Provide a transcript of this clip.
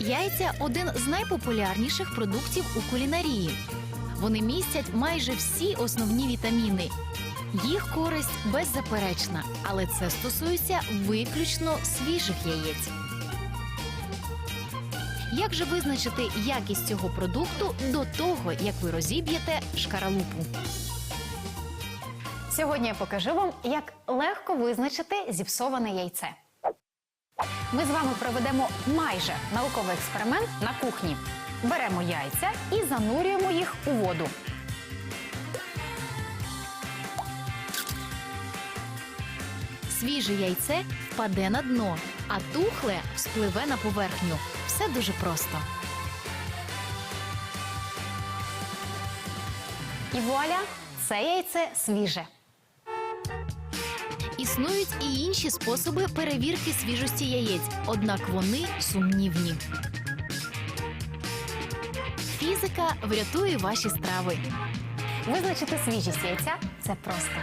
Яйця один з найпопулярніших продуктів у кулінарії. Вони містять майже всі основні вітаміни. Їх користь беззаперечна, але це стосується виключно свіжих яєць. Як же визначити якість цього продукту до того, як ви розіб'єте шкаралупу? Сьогодні я покажу вам, як легко визначити зіпсоване яйце. Ми з вами проведемо майже науковий експеримент на кухні. Беремо яйця і занурюємо їх у воду. Свіже яйце впаде на дно, а тухле вспливе на поверхню. Все дуже просто. І вуаля, це яйце свіже. Існують і інші способи перевірки свіжості яєць, однак вони сумнівні. Фізика врятує ваші страви. Визначити свіжість яйця це просто.